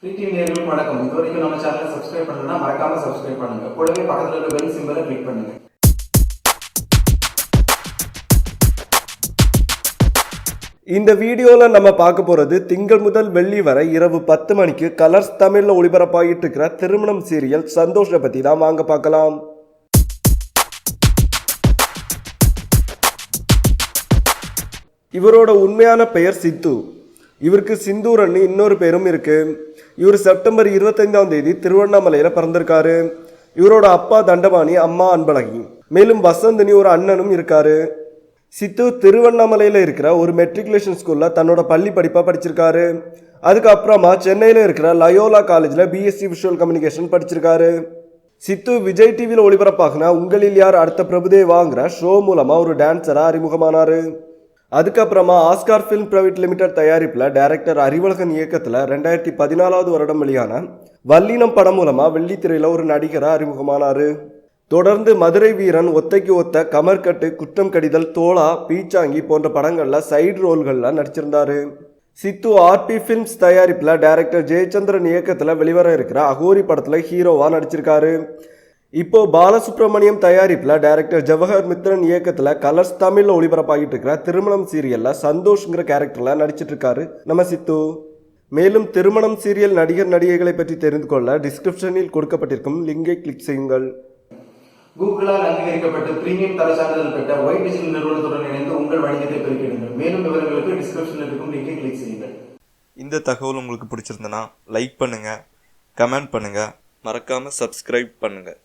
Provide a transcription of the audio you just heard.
Free TV வணக்கம். இது வரைக்கும் நம்ம சேனலை சப்ஸ்கிரைப் பண்ணலன்னா மறக்காம சப்ஸ்கிரைப் பண்ணுங்க. கூடவே பக்கத்தில் இருக்க பெல் சிம்பிளை கிளிக் பண்ணுங்க. இந்த வீடியோவில் நம்ம பார்க்க போகிறது திங்கள் முதல் வெள்ளி வரை இரவு பத்து மணிக்கு கலர்ஸ் தமிழில் ஒளிபரப்பாகிட்டு இருக்கிற திருமணம் சீரியல் சந்தோஷை பற்றி தான் வாங்க பார்க்கலாம். இவரோட உண்மையான பெயர் சித்து. இவருக்கு சிந்தூரன்னு இன்னொரு பேரும் இருக்குது இவர் செப்டம்பர் இருபத்தைந்தாம் தேதி திருவண்ணாமலையில் பிறந்திருக்காரு. இவரோட அப்பா தண்டபாணி அம்மா அன்பழகி. மேலும் வசந்தினி ஒரு அண்ணனும் இருக்காரு. சித்து திருவண்ணாமலையில் இருக்கிற ஒரு மெட்ரிகுலேஷன் ஸ்கூலில் தன்னோட பள்ளி படிப்பாக படிச்சிருக்காரு. அதுக்கப்புறமா சென்னையில் இருக்கிற லயோலா காலேஜில் பிஎஸ்சி விஷுவல் கம்யூனிகேஷன் படிச்சிருக்காரு. சித்து விஜய் டிவியில் ஒளிபரப்பாகின உங்களில் யார் அடுத்த பிரபுதேவாங்கிற ஷோ மூலமாக ஒரு டான்ஸராக அறிமுகமானார். அதுக்கப்புறமா ஆஸ்கார் ஃபிலிம் பிரைவேட் லிமிடெட் தயாரிப்பில் டைரக்டர் அறிவழகன் இயக்கத்தில் ரெண்டாயிரத்தி பதினாலாவது வருடம் வெளியான வல்லினம் படம் மூலமாக வெள்ளித்திரையில் ஒரு நடிகராக அறிமுகமானார். தொடர்ந்து மதுரை வீரன் ஒத்தைக்கு ஒத்த கமர்கட்டு குற்றம் கடிதல் தோளா பீச்சாங்கி போன்ற படங்களில் சைடு ரோல்களில் நடிச்சிருந்தார். சித்து ஆர்பி ஃபிலிம்ஸ் தயாரிப்பில் டைரக்டர் ஜெயச்சந்திரன் இயக்கத்தில் வெளிவர இருக்கிற அகோரி படத்தில் ஹீரோவாக நடிச்சிருக்காரு. இப்போ பாலசுப்ரமணியம் தயாரிப்பில் டைரக்டர் ஜவஹர் மித்ரன் இயக்கத்தில் கலர்ஸ் தமிழில் ஒளிபரப்பாகிட்டு இருக்கிற திருமணம் சீரியலில் சந்தோஷ்ங்கிற கேரக்டரில் நடிச்சிட்டு இருக்காரு. நம்ம சித்து. மேலும் திருமணம் சீரியல் நடிகர் நடிகைகளை பற்றி தெரிந்து கொள்ள டிஸ்கிரிப்ஷனில் கொடுக்கப்பட்டிருக்கும் லிங்கை கிளிக் செய்யுங்கள். கூகுளால் அங்கீகரிக்கப்பட்டு பிரீமியம் தர சான்றிதழ் பெற்ற ஒய் டிஜிட்டல் நிறுவனத்துடன் இணைந்து உங்கள் வணிகத்தை பெருக்கிடுங்கள். மேலும் விவரங்களுக்கு டிஸ்கிரிப்ஷனில் இருக்கும் லிங்கை கிளிக் செய்யுங்கள். இந்த தகவல் உங்களுக்கு பிடிச்சிருந்தனா லைக் பண்ணுங்கள் கமெண்ட் பண்ணுங்கள் மறக்காமல் சப்ஸ்கிரைப் பண்ணுங்கள்